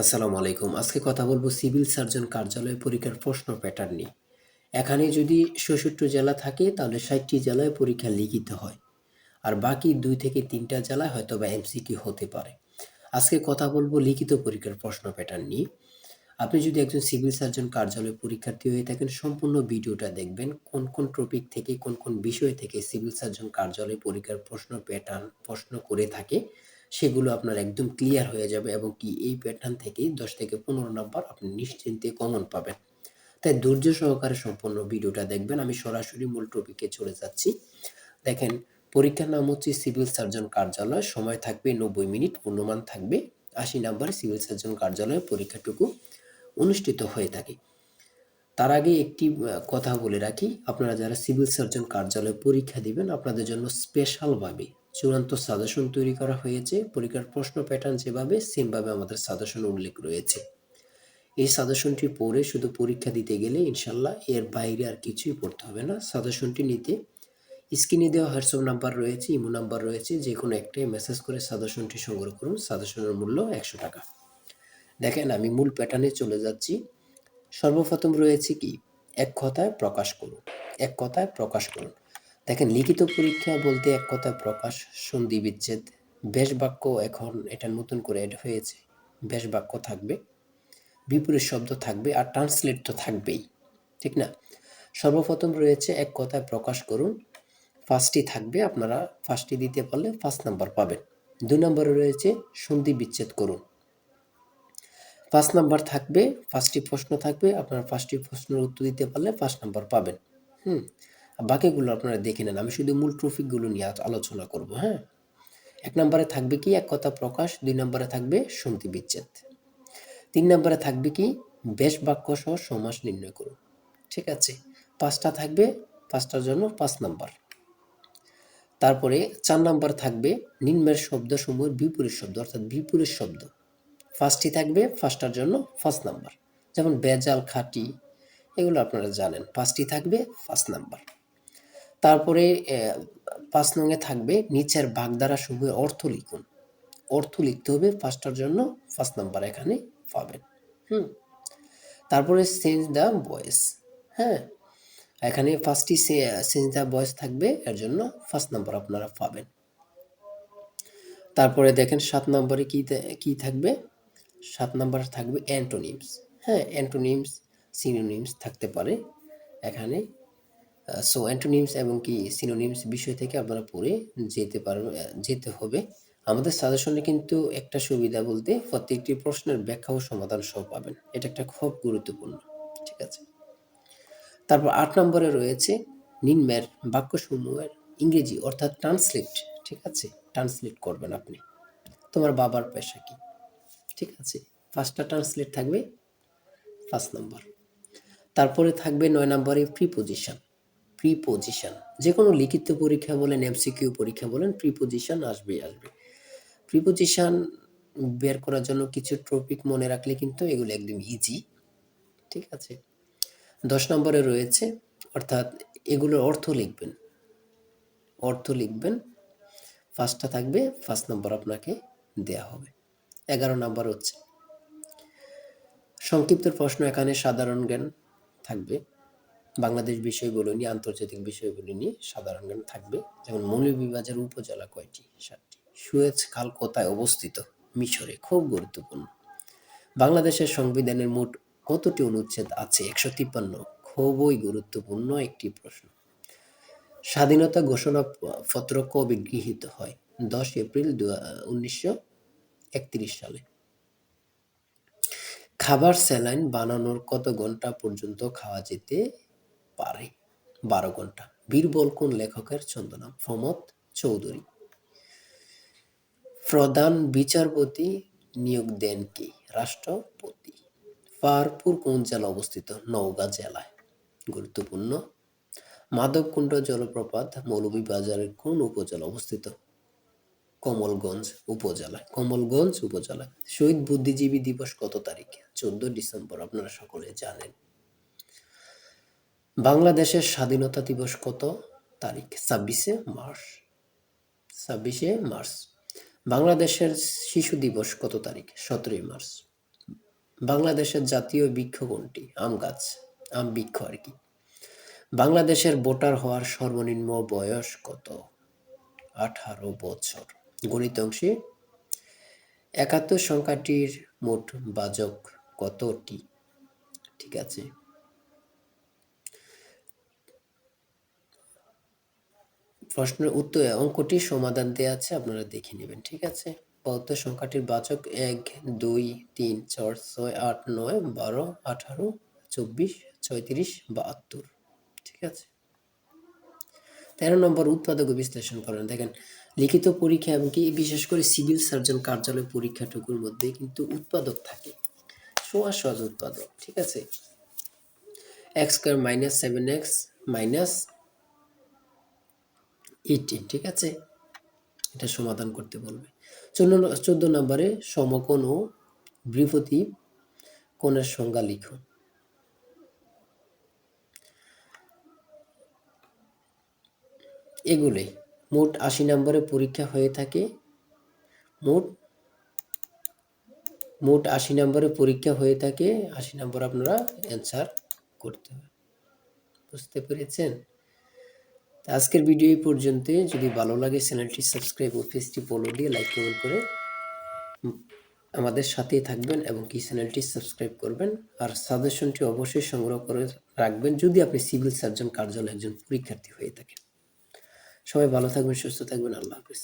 আসসালামু আলাইকুম। আজকে কথা বলব সিভিল সার্জন কার্যালয় পরীক্ষার প্রশ্ন প্যাটার্ন নিয়ে। এখানে যদি ষষট্টি জেলা থাকে, তাহলে ষাটটি জেলায় পরীক্ষা লিখিত হয়। আর বাকি দুই থেকে তিনটা জেলায় হয়তো বা এমসিকিউ হতে পারে। আজকে কথা বলব লিখিত পরীক্ষার প্রশ্ন প্যাটার্ন নিয়ে। আপনি যদি একজন সিভিল সার্জন কার্যালয় পরীক্ষার্থী হয়ে থাকেন, সম্পূর্ণ ভিডিওটা দেখবেন, কোন কোন টপিক থেকে, কোন কোন বিষয় থেকে সিভিল সার্জন কার্যালয় পরীক্ষার প্রশ্ন প্যাটার্ন প্রশ্ন করে থাকে। সেগুলো আপনার একদম ক্লিয়ার হয়ে যাবে এবং কি এই প্যাটার্ন থেকেই দশ থেকে পনেরো নম্বর আপনি নিশ্চিন্তে কমন পাবেন। তাই ধৈর্য সহকারে সম্পূর্ণ ভিডিওটা দেখবেন। আমি সরাসরি মূল টপিকে চলে যাচ্ছি। দেখেন, পরীক্ষার নাম হচ্ছে সিভিল সার্জন কার্যালয়। সময় থাকবে নব্বই মিনিট পূর্ণমান থাকবে আশি নাম্বার সিভিল সার্জন কার্যালয়ে পরীক্ষাটুকু অনুষ্ঠিত হয়ে থাকে। তার আগে একটি কথা বলে রাখি। আপনারা যারা সিভিল সার্জন কার্যালয়ে পরীক্ষা দিবেন, আপনাদের জন্য স্পেশালভাবে চূড়ান্ত সাজেশন তৈরি করা হয়েছে। পরীক্ষার প্রশ্ন প্যাটার্ন যেভাবে সেমভাবে আমাদের সাজেশন উল্লেখ রয়েছে। এই সাজেশনটি পড়ে শুধু পরীক্ষা দিতে গেলে ইনশাল্লাহ এর বাইরে আর কিছুই পড়তে হবে না। সাজেশনটি নিতে স্ক্রিনে দেওয়া হোয়াটসঅ্যাপ নাম্বার রয়েছে, ইমো নাম্বার রয়েছে, যে কোনো একটাই মেসেজ করে সাজেশনটি সংগ্রহ করুন। সাজেশনের মূল্য একশো টাকা। দেখেন, আমি মূল প্যাটার্নে চলে যাচ্ছি। সর্বপ্রথম রয়েছে কি? এক কথায় প্রকাশ করুন। এক কথায় প্রকাশ করুন। দেখেন, লিখিত পরীক্ষা বলতে এক কথায় প্রকাশ, সন্ধি বিচ্ছেদ বেশ বাক্য এখন এটা নতুন করে এড হয়েছে। বেশ বাক্য থাকবে, বিপরীত শব্দ থাকবে আর ট্রান্সলেট তো থাকবেই, ঠিক না? সর্বপ্রথম রয়েছে এক কথায় প্রকাশ করুন ফার্স্টটি থাকবে আপনারা ফার্স্টটি দিতে পারলে ফার্স্ট নাম্বার পাবেন। দুই নম্বরে রয়েছে সন্ধি বিচ্ছেদ করুন। পাঁচ নাম্বার থাকবে পাঁচটি প্রশ্ন থাকবে, আপনার পাঁচটি প্রশ্নের উত্তর দিতে পারলে পাঁচ নাম্বার পাবেন। হুম বাকিগুলো আপনারা দেখে নেন। আমি শুধু মূল ট্রফিকগুলো নিয়ে আলোচনা করব হ্যাঁ? এক নম্বরে থাকবে কি? এক কথা প্রকাশ, দুই নম্বরে থাকবে সন্ধি বিচ্ছেদ। তিন নম্বরে থাকবে কি? বেশ বাক্য সহ সমাস নির্ণয় করুন, ঠিক আছে? পাঁচটা থাকবে, পাঁচটার জন্য পাঁচ নাম্বার। তারপরে চার নাম্বার থাকবে নিম্নের শব্দ সমূহের বিপরীত শব্দ, অর্থাৎ বিপরীত শব্দ। ফার্স্টটি থাকবে ফার্স্টটার জন্য ফার্স্ট নাম্বার। যেমন বেজাল খাঁটি, এগুলো আপনারা জানেন। পাঁচটি থাকবে ফার্স্ট নাম্বার। তারপরে পাঁচ নঙে থাকবে নিচের বাগধারা সমূহের অর্থ লিখুন। অর্থ লিখতে হবে ফার্স্টটার জন্য ফার্স্ট নাম্বার এখানে পাবেন। হুম। তারপরে চেঞ্জ দ্য ভয়েস হ্যাঁ? এখানে ফার্স্টটি চেঞ্জ দ্য বয়েস থাকবে, এর জন্য ফার্স্ট নাম্বার আপনারা পাবেন। তারপরে দেখেন সাত নম্বরে কি কি থাকবে? সাত নম্বর থাকবে অ্যান্টোনিমস হ্যাঁ? অ্যান্টোনিমস সিনোনিমস থাকতে পারে। এখানে সো অ্যান্টোনিমস এবং কি সিনোনিমস বিষয় থেকে আপনারা পড়ে যেতে পারবেন যেতে হবে। আমাদের সাজেশনে কিন্তু একটা সুবিধা বলতে প্রত্যেকটি প্রশ্নের ব্যাখ্যা ও সমাধান সহ পাবেন। এটা একটা খুব গুরুত্বপূর্ণ, ঠিক আছে? তারপর আট নম্বরে রয়েছে নিম্নের বাক্যসমূহের ইংরেজি অর্থাৎ ট্রান্সলেট ঠিক আছে? ট্রান্সলেট করবেন আপনি। তোমার বাবার পেশা কি? ঠিক আছে? ফার্স্টটা ট্রান্সলেট থাকবে ফার্স্ট নম্বর। তারপরে থাকবে নয় নম্বরে প্রিপোজিশন প্রিপোজিশন যে কোনো লিখিত পরীক্ষা বলেন এমসিকিউ পরীক্ষা বলেন প্রিপোজিশন আসবে আসবে। প্রিপোজিশন বের করার জন্য কিছু টপিক মনে রাখলে কিন্তু এগুলো একদম ইজি ঠিক আছে? দশ নম্বরে রয়েছে, অর্থাৎ এগুলোর অর্থ লিখবেন। অর্থ লিখবেন ফার্স্টটা থাকবে ফার্স্ট নাম্বার আপনাকে দেয়া হবে। এগারো নাম্বার হচ্ছে, সংক্ষিপ্ত প্রশ্ন এখানে সাধারণ জ্ঞান থাকবে। বাংলাদেশ বিষয়গুলো নিয়ে, আন্তর্জাতিক বিষয়গুলো নিয়ে সাধারণ জ্ঞান থাকবে। যেমন মৌলভীবাজার উপজেলা কয়টি? সাতটি। সুয়েজ খাল কোথায় অবস্থিত? মিশরে, খুব গুরুত্বপূর্ণ। বাংলাদেশের সংবিধানের মোট কতটি অনুচ্ছেদ আছে? একশো তিপ্পান্ন। খুবই গুরুত্বপূর্ণ একটি প্রশ্ন। স্বাধীনতা ঘোষণা পত্র কবে গৃহীত হয়? দশ এপ্রিল উনিশশো একত্রিশ সালে। খাবার স্যালাইন বানানোর কত ঘণ্টা পর্যন্ত খাওয়া যেতে পারে। বারো ঘণ্টা। বীরবল কোন লেখকের ছন্দনাম? প্রমোদ চৌধুরী। প্রধান বিচারপতি নিয়োগ দেন কে? রাষ্ট্রপতি। পাহাড়পুর কোন জেলা অবস্থিত? নওগাঁ জেলায়। গুরুত্বপূর্ণ। মাধবকুণ্ড জলপ্রপাত মৌলভীবাজারের কোন উপজেলা অবস্থিত? কমলগঞ্জ উপজেলায়। কমলগঞ্জ উপজেলায়। শহীদ বুদ্ধিজীবী দিবস কত তারিখ? চোদ্দ ডিসেম্বর, আপনারা সকলে জানেন। বাংলাদেশের স্বাধীনতা দিবস কত তারিখ? ছাব্বিশে মার্চ। ছাব্বিশে মার্চ। বাংলাদেশের শিশু দিবস কত তারিখ? সতেরোই মার্চ। বাংলাদেশের জাতীয় বৃক্ষ কোনটি? আম গাছ। আম বৃক্ষ আর কি। বাংলাদেশের ভোটার হওয়ার সর্বনিম্ন বয়স কত? আঠারো বছর। গণিত অংশে একাত্তর সংখ্যাটির মোট বাজক কতটি? ঠিক আছে। প্রশ্নের উত্তর অঙ্কটির সমাধান দেওয়া আছে, আপনারা দেখে নেবেন, ঠিক আছে? পদার্থ সংখ্যাটির বাচক এক, দুই, তিন, চার, ছয়, আট, নয়, বারো, আঠারো, চব্বিশ, ছয়ত্রিশ, বাহাত্তর, ঠিক আছে? তেরো নম্বর উৎপাদক বিশ্লেষণ করেন। দেখেন, লিখিত পরীক্ষা এমনকি বিশেষ করে সিভিল সার্জন কার্যালয় পরীক্ষাটুকুর মধ্যে কিন্তু উৎপাদক থাকে। সহজ সহজ উৎপাদক, ঠিক আছে? X square minus seven x minus eighteen ঠিক আছে? এটা সমাধান করতে বলবে। চোদ্দ চোদ্দ নম্বরে সমকোণ ও বৃহতি কোণের সংজ্ঞা লিখো এগুলোই। মোট আশি নম্বরে পরীক্ষা হয়ে থাকে। মোট মোট আশি নম্বরে পরীক্ষা হয়ে থাকে। আশি নম্বর আপনারা অ্যান্সার করতে হবে। বুঝতে পেরেছেন? আজকের ভিডিও এই পর্যন্ত। যদি ভালো লাগে চ্যানেলটি সাবস্ক্রাইব ও পেজটি ফলো দিয়ে লাইক কমেন্ট করে আমাদের সাথেই থাকবেন এবং কি চ্যানেলটি সাবস্ক্রাইব করবেন। আর সাজেশনটি অবশ্যই সংগ্রহ করে রাখবেন যদি আপনি সিভিল সার্জন কার্যালয় একজন পরীক্ষার্থী হয়ে থাকেন। সবাই ভালো থাকবেন, সুস্থ থাকবেন। আল্লাহ হাফিজ।